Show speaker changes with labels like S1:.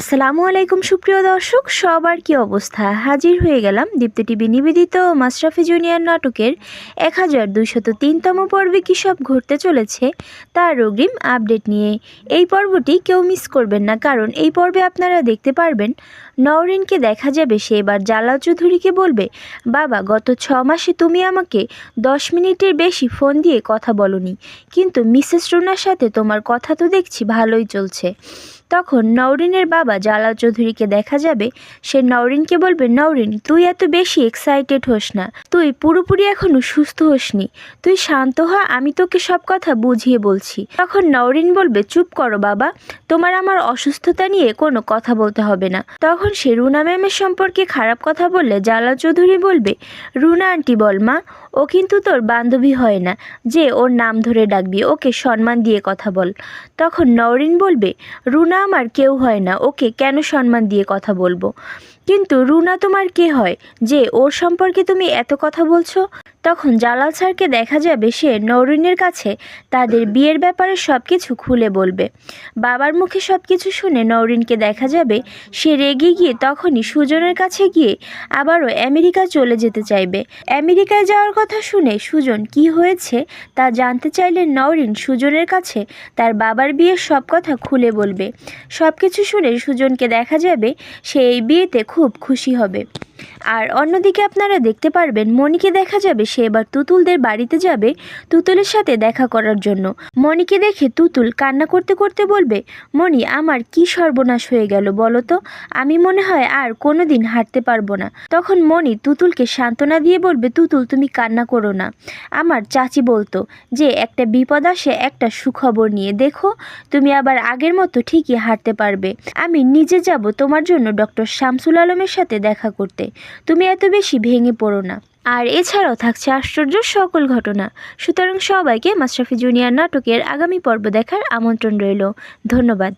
S1: আসসালামু আলাইকুম সুপ্রিয় দর্শক, সবার কি অবস্থা? হাজির হয়ে গেলাম দীপ্ত টিভি নিবেদিত মাশরাফি জুনিয়র নাটকের এক হাজার দুইশত তিনতম পর্বে কী সব ঘটতে চলেছে তার অগ্রিম আপডেট নিয়ে। এই পর্বটি কেউ মিস করবেন না, কারণ এই পর্বে আপনারা দেখতে পারবেন নওরিনকে দেখা যাবে, সে এবার জালাল চৌধুরীকে বলবে, বাবা, গত ছ মাসে তুমি আমাকে দশ মিনিটের বেশি ফোন দিয়ে কথা বলনি, কিন্তু মিসেস রুনার সাথে তোমার কথা তো দেখছি, ভালোই চলছে। তখন নওরিনের বাবা জালাল চৌধুরীকে দেখা যাবে। সে নওরিনকে বলবে, নওরিন, তুই এত বেশি এক্সাইটেড হোস না। তুই পুরোপুরি এখনও সুস্থ হোসনি। তুই শান্ত হ, আমি তোকে সব কথা বুঝিয়ে বলছি। তখন নওরিন বলবে, চুপ করো বাবা, তোমার আমার অসুস্থতা নিয়ে কোনো কথা বলতে হবে না। তখন সে রুনা ম্যামের সম্পর্কে খারাপ কথা বললে জালাল চৌধুরী বলবে, রুনা আন্টি বল মা ও কিন্তু তোর বান্ধবী হয় না। যে ওর নাম ধরে ডাকবি, ওকে সম্মান দিয়ে কথা বল। তখন নওরিন বলবে, রুনা আমার কেউ হয় না, ওকে কেন সম্মান দিয়ে কথা বলব? কিন্তু রুনা তোমার কে হয়? যে ওর সম্পর্কে তুমি এত কথা বলছো? তখন জালাল স্যারকে দেখা যাবে সে নরিনের কাছে। তাদের বিয়ের ব্যাপারে সব কিছু খুলে বলবে। বাবার মুখে সব কিছু শুনে নরিনকে দেখা যাবে। সে রেগে গিয়ে তখনই সুজনের কাছে গিয়ে আবারও আমেরিকা চলে যেতে চাইবে। আমেরিকায় যাওয়ার কথা শুনে সুজন কি হয়েছে তা জানতে চাইলে নরিন সুজনের কাছে তার বাবার বিয়ের সব কথা খুলে বলবে। সব কিছু শুনে সুজনকে দেখা যাবে সে এই বিয়েতে খুব খুশি হবে। আর অন্যদিকে আপনারা দেখতে পারবেন, মণিকে দেখা যাবে, সে এবার তুতুলদের বাড়িতে যাবে তুতুলের সাথে দেখা করার জন্য। মণিকে দেখে তুতুল কান্না করতে করতে বলবে, মণি, আমার কি সর্বনাশ হয়ে গেল বলো তো? আমি মনে হয় আর কোনো দিন হাঁটতে পারব না। তখন মণি তুতুলকে সান্ত্বনা দিয়ে বলবে, তুতুল, তুমি কান্না করো না। আমার চাচি বলতো যে, একটা বিপদ আসে, একটা সুখবর নিয়ে। দেখো, তুমি আবার আগের মতো ঠিকই হাঁটতে পারবে। আমি নিজে যাব তোমার জন্য ডক্টর শামসুল আলমের সাথে দেখা করতে। তুমি এত বেশি ভেঙে পড়ো না। আর এছাড়াও থাকছে আশ্চর্য সকল ঘটনা। সুতরাং সবাইকে মাশরাফি জুনিয়র নাটকের আগামী পর্ব দেখার আমন্ত্রণ রইল। ধন্যবাদ।